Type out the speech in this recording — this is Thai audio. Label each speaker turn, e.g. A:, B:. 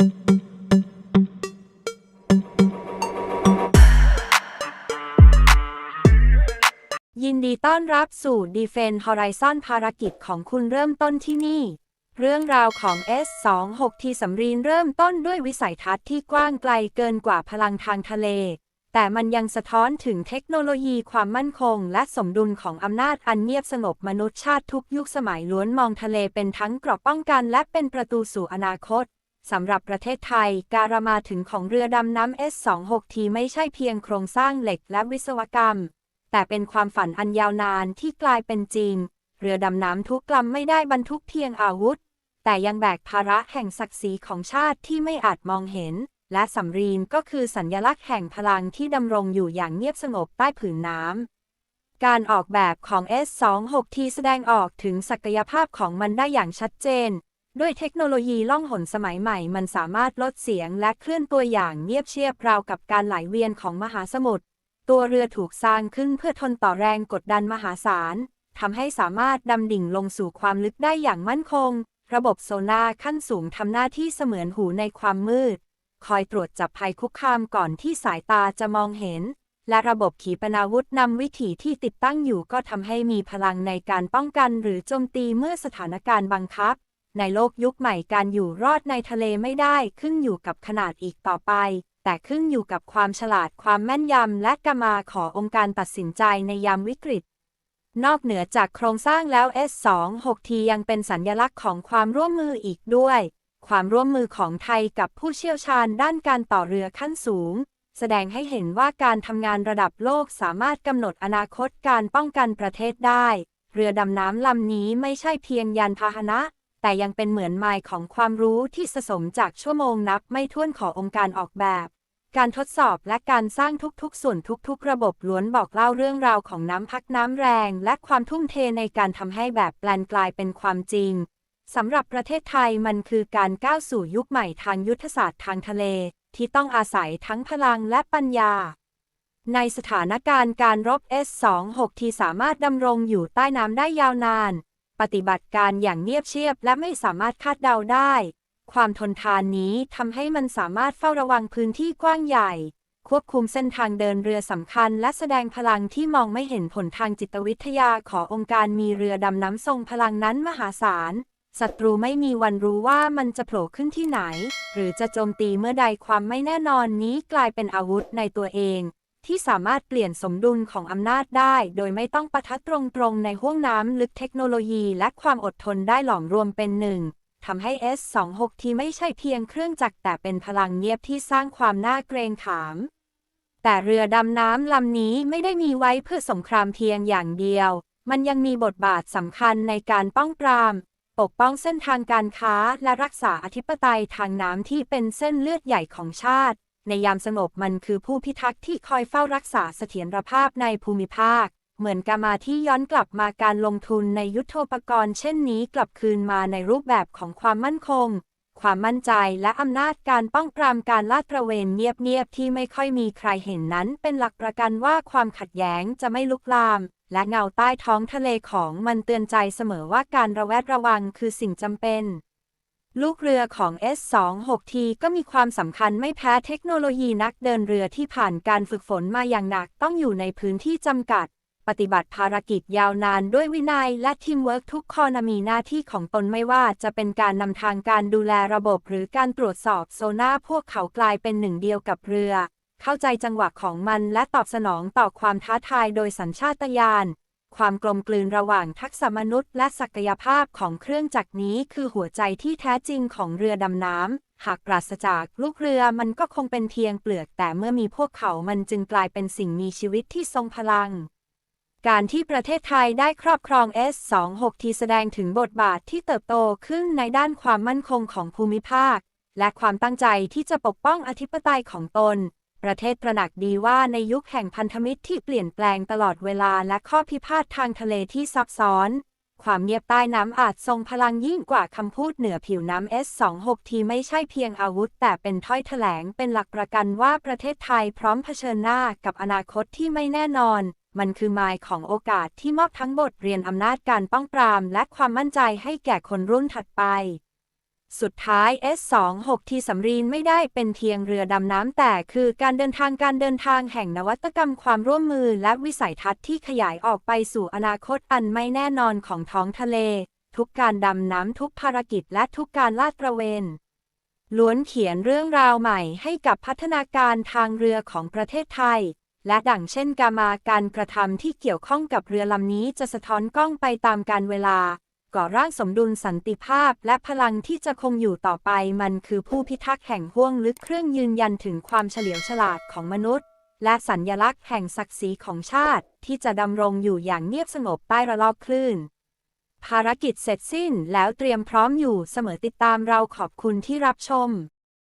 A: ยินดีต้อนรับสู่ Defense Horizon ภารกิจของคุณเริ่มต้นที่นี่ เรื่องราวของ S26 ทีสำรีนเริ่มต้นด้วยวิสัยทัศน์ที่กว้างไกลเกินกว่าพลังทางทะเล แต่มันยังสะท้อนถึงเทคโนโลยีความมั่นคง และสมดุลของอำนาจอันเงียบสงบมนุษยชาติทุกยุคสมัยล้วนมองทะเลเป็นทั้งเกราะป้องกันและเป็นประตูสู่อนาคต สำหรับประเทศไทย การมาถึงของเรือดำน้ำ S26T ไม่ใช่เพียงโครงสร้างเหล็กและวิศวกรรม แต่เป็นความฝันอันยาวนานที่กลายเป็นจริง เรือดำน้ำทุกลำไม่ได้บรรทุกเพียงอาวุธ แต่ยังแบกภาระแห่งศักดิ์ศรีของชาติที่ไม่อาจมองเห็น และสำรีนก็คือสัญญลักษณ์แห่งพลังที่ดำรงอยู่อย่างเงียบสงบใต้ผืนน้ำการออกแบบของ S26T แสดงออกถึงศักยภาพของมันได้อย่างชัดเจน ด้วยเทคโนโลยีล่องหนสมัยใหม่ มันสามารถลดเสียงและเคลื่อนตัวอย่างเงียบเชียบราวกับการไหลเวียนของมหาสมุทร ตัวเรือถูกสร้างขึ้นเพื่อทนต่อแรงกดดันมหาศาลทำให้สามารถดำดิ่งลงสู่ความลึกได้อย่างมั่นคง ระบบโซน่าขั้นสูงทำหน้าที่เสมือนหูในความมืด คอยตรวจจับภัยคุกคามก่อนที่สายตาจะมองเห็น และระบบขีปนาวุธนำวิถีที่ติดตั้งอยู่ก็ทำให้มีพลังในการป้องกันหรือโจมตีเมื่อสถานการณ์บังคับ ในโลกยุคใหม่การอยู่รอดในทะเลไม่ได้ขึ้นอยู่กับขนาดอีกต่อไป แต่ขึ้นอยู่กับความฉลาดความแม่นยำและกรรมาขอองค์การตัดสินใจในยามวิกฤต นอกเหนือจากโครงสร้างแล้ว S26T ยังเป็นสัญญลักษณ์ของความร่วมมืออีกด้วย ความร่วมมือของไทยกับผู้เชี่ยวชาญด้านการต่อเรือขั้นสูง แสดงให้เห็นว่าการทำงานระดับโลกสามารถกำหนดอนาคตการป้องกันประเทศได้ เรือดำน้ำลำนี้ไม่ใช่เพียงยานพาหนะ แต่ยังเป็นเหมือนไมล์ของความรู้ที่สะสมจากชั่วโมงนับไม่ถ้วนขององค์การออกแบบ การทดสอบและการสร้างทุกๆ ส่วนทุกๆ ระบบล้วนบอกเล่าเรื่องราวของน้ำพักน้ำแรง และความทุ่มเทในการทำให้แบบแปลนกลายเป็นความจริงสำหรับประเทศไทยมันคือการก้าวสู่ยุคใหม่ทางยุทธศาสตร์ทางทะเล ที่ต้องอาศัยทั้งพลังและปัญญา ในสถานการณ์การรบ S26 ที่สามารถดำรงอยู่ใต้น้ำได้ยาวนาน ปฏิบัติการอย่างเงียบเชียบและไม่สามารถคาดเดาได้ ความทนทานนี้ทำให้มันสามารถเฝ้าระวังพื้นที่กว้างใหญ่ ควบคุมเส้นทางเดินเรือสำคัญ และแสดงพลังที่มองไม่เห็นผลทางจิตวิทยาขององค์การมีเรือดำน้ำทรงพลังนั้นมหาศาลศัตรูไม่มีวันรู้ว่ามันจะโผล่ขึ้นที่ไหน หรือจะโจมตีเมื่อใดความไม่แน่นอนนี้กลายเป็นอาวุธในตัวเอง ที่สามารถเปลี่ยนสมดุลของอำนาจได้ โดยไม่ต้องปะทะตรงๆ ในห้วงน้ำลึกเทคโนโลยีและความอดทนได้หลอมรวมเป็นหนึ่งทำให้ S26 ที่ไม่ใช่เพียงเครื่องจักรแต่เป็นพลังเงียบที่สร้างความน่าเกรงขาม แต่เรือดำน้ำลำนี้ไม่ได้มีไว้เพื่อสงครามเพียงอย่างเดียว มันยังมีบทบาทสำคัญในการป้องปราม ปกป้องเส้นทางการค้าและรักษาอธิปไตยทางน้ำที่เป็นเส้นเลือดใหญ่ของชาติ ในยามสงบมันคือผู้พิทักษ์ที่คอยเฝ้ารักษาเสถียรภาพในภูมิภาค เหมือนกามาที่ย้อนกลับมาการลงทุนในยุทโธปกรณ์เช่นนี้กลับคืนมาในรูปแบบของความมั่นคง ความมั่นใจและอำนาจการป้องปรามการลาดตระเวนเงียบๆที่ไม่ค่อยมีใครเห็นนั้น เป็นหลักประกันว่าความขัดแย้งจะไม่ลุกลาม และเงาใต้ท้องทะเลของมันเตือนใจเสมอว่าการระแวดระวังคือสิ่งจำเป็น ลูกเรือของ S26T ก็มีความสำคัญไม่แพ้เทคโนโลยีนักเดินเรือที่ผ่านการฝึกฝนมาอย่างหนักต้องอยู่ในพื้นที่จำกัด ปฏิบัติภารกิจยาวนานด้วยวินัยและทีมเวิร์กทุกคนมีหน้าที่ของตนไม่ว่าจะเป็นการนำทางการดูแลระบบหรือการตรวจสอบโซน่าพวกเขากลายเป็นหนึ่งเดียวกับเรือ เข้าใจจังหวะของมันและตอบสนองต่อความท้าทายโดยสัญชาตญาณ ความกลมกลืนระหว่างทักษะมนุษย์และศักยภาพของเครื่องจักรนี้คือหัวใจที่แท้จริงของเรือดำน้ำ หากปราศจากลูกเรือมันก็คงเป็นเพียงเปลือก แต่เมื่อมีพวกเขามันจึงกลายเป็นสิ่งมีชีวิตที่ทรงพลัง การที่ประเทศไทยได้ครอบครอง S26 ทีแสดงถึงบทบาทที่เติบโตขึ้นในด้านความมั่นคงของภูมิภาค และความตั้งใจที่จะปกป้องอธิปไตยของตน ประเทศตระหนักดีว่าในยุคแห่งพันธมิตรที่เปลี่ยนแปลงตลอดเวลาและข้อพิพาททางทะเลที่ซับซ้อน ความเงียบใต้น้ำอาจทรงพลังยิ่งกว่าคำพูดเหนือผิวน้ำ S26 ทีไม่ใช่เพียงอาวุธ แต่เป็นถ้อยแถลงเป็นหลักประกันว่าประเทศไทยพร้อมเผชิญหน้ากับอนาคตที่ไม่แน่นอน มันคือมายของโอกาสที่มอบทั้งบทเรียนอำนาจการป้องปราม และความมั่นใจให้แก่คนรุ่นถัดไป สุดท้าย S26 ที่สำรีนไม่ได้เป็นเพียงเรือดำน้ำแต่คือการเดินทางการเดินทางแห่งนวัตกรรมความร่วมมือและวิสัยทัศน์ที่ขยายออกไปสู่อนาคตอันไม่แน่นอนของท้องทะเล ทุกการดำน้ำทุกภารกิจและทุกการลาดตระเวนล้วนเขียนเรื่องราวใหม่ให้กับพัฒนาการทางเรือของประเทศไทย และดังเช่นกามาการกระทำที่เกี่ยวข้องกับเรือลำนี้จะสะท้อนกล้องไปตามการเวลา ก่อร่างสมดุลสันติภาพ และพลังที่จะคงอยู่ต่อไปมันคือผู้พิทักษ์แห่งห้วงลึกเครื่องยืนยันถึงความเฉลียวฉลาดของมนุษย์ และสัญญลักษณ์แห่งศักดิ์ศรีของชาติ ที่จะดำรงอยู่อย่างเงียบสงบใต้ระลอกคลื่น ภารกิจเสร็จสิ้นแล้วเตรียมพร้อมอยู่เสมอติดตามเราขอบคุณที่รับชม